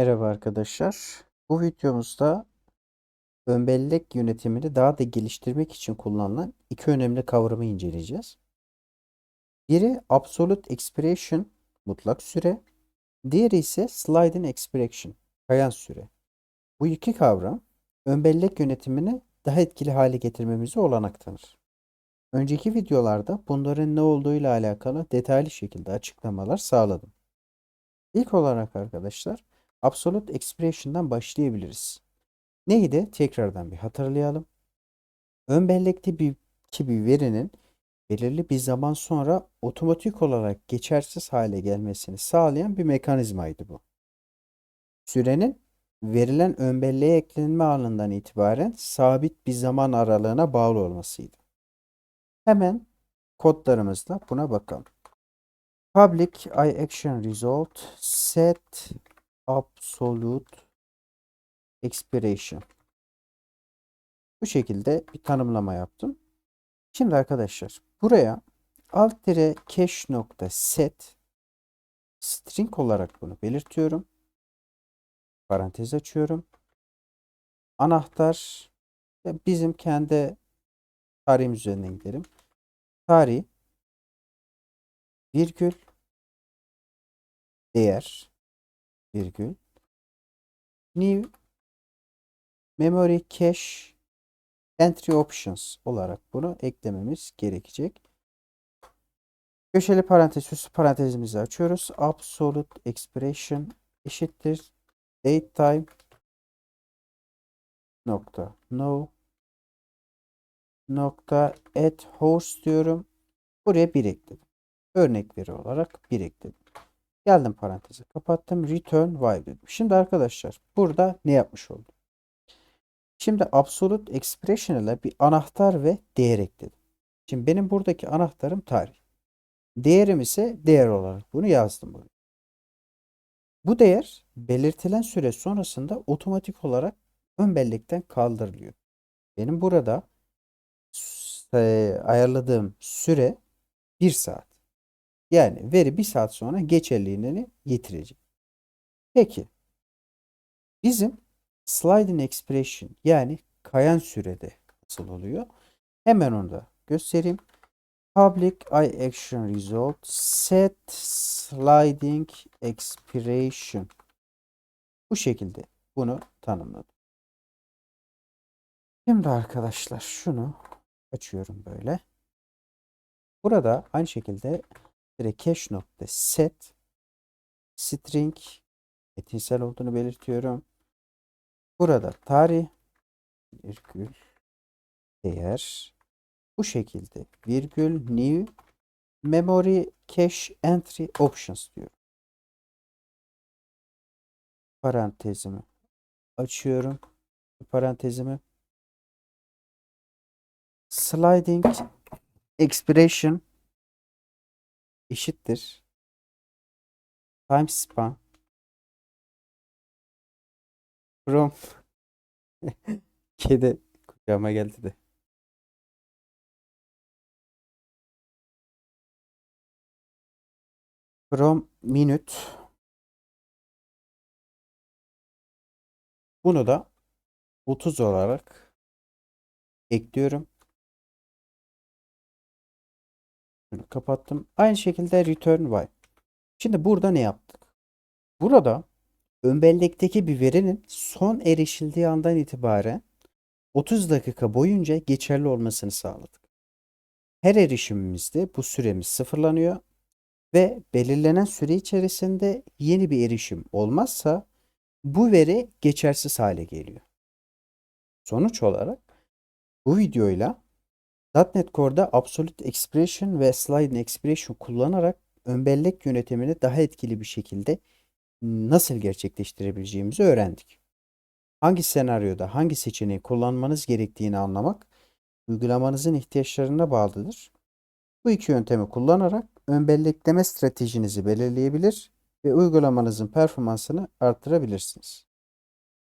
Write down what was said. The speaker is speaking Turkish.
Merhaba arkadaşlar. Bu videomuzda ön bellek yönetimini daha da geliştirmek için kullanılan iki önemli kavramı inceleyeceğiz. Biri Absolute Expression, mutlak süre. Diğeri ise Sliding Expression, kayan süre. Bu iki kavram ön bellek yönetimini daha etkili hale getirmemize olanak tanır. Önceki videolarda bunların ne olduğuyla alakalı detaylı şekilde açıklamalar sağladım. İlk olarak arkadaşlar Absolute Expression'dan başlayabiliriz. Neydi? Tekrardan bir hatırlayalım. Ön bellekte bir, bir verinin belirli bir zaman sonra otomatik olarak geçersiz hale gelmesini sağlayan bir mekanizmaydı bu. Sürenin verilen ön belleğe eklenme anından itibaren sabit bir zaman aralığına bağlı olmasıydı. Hemen kodlarımızla buna bakalım. Public I action result set absolute expiration. Bu şekilde bir tanımlama yaptım. Şimdi arkadaşlar buraya alt cache nokta set string olarak bunu belirtiyorum. Parantez açıyorum. Anahtar bizim kendi tarihimiz üzerinden gidelim. Tarih virgül değer virgül new memory cache entry options olarak bunu eklememiz gerekecek. Köşeli parantez üstü parantezimizi açıyoruz. Absolute expression eşittir date time nokta no nokta at host diyorum. Buraya bir ekledim. Örnek veri olarak bir ekledim. Geldim parantezi kapattım. Return while dedim. Şimdi arkadaşlar burada ne yapmış oldum? Şimdi absolute expression ile bir anahtar ve değer ekledim. Şimdi benim buradaki anahtarım tarih. Değerim ise değer olarak bunu yazdım buraya. Bu değer belirtilen süre sonrasında otomatik olarak ön bellekten kaldırılıyor. Benim burada ayarladığım süre 1 saat. Yani veri bir saat sonra geçerliliğini yitirecek. Peki bizim sliding expression yani kayan sürede nasıl oluyor? Hemen onu da göstereyim. Public I action result set sliding expiration. Bu şekilde bunu tanımladım. Şimdi arkadaşlar şunu açıyorum böyle. Burada aynı şekilde cache nokta set string metinsel olduğunu belirtiyorum. Burada tarih virgül değer bu şekilde virgül new memory cache entry options diyor. Parantezimi açıyorum. Parantezimi sliding expiration eşittir. Time span. From. Kedi kucağıma geldi de. From minute. Bunu da 30 olarak ekliyorum. Kapattım. Aynı şekilde return y. Şimdi burada ne yaptık? Burada ön bellekteki bir verinin son erişildiği andan itibaren 30 dakika boyunca geçerli olmasını sağladık. Her erişimimizde bu süremiz sıfırlanıyor ve belirlenen süre içerisinde yeni bir erişim olmazsa bu veri geçersiz hale geliyor. Sonuç olarak bu videoyla .NET Core'da Absolute Expression ve Sliding Expression kullanarak ön bellek yönetimini daha etkili bir şekilde nasıl gerçekleştirebileceğimizi öğrendik. Hangi senaryoda hangi seçeneği kullanmanız gerektiğini anlamak uygulamanızın ihtiyaçlarına bağlıdır. Bu iki yöntemi kullanarak ön bellekleme stratejinizi belirleyebilir ve uygulamanızın performansını artırabilirsiniz.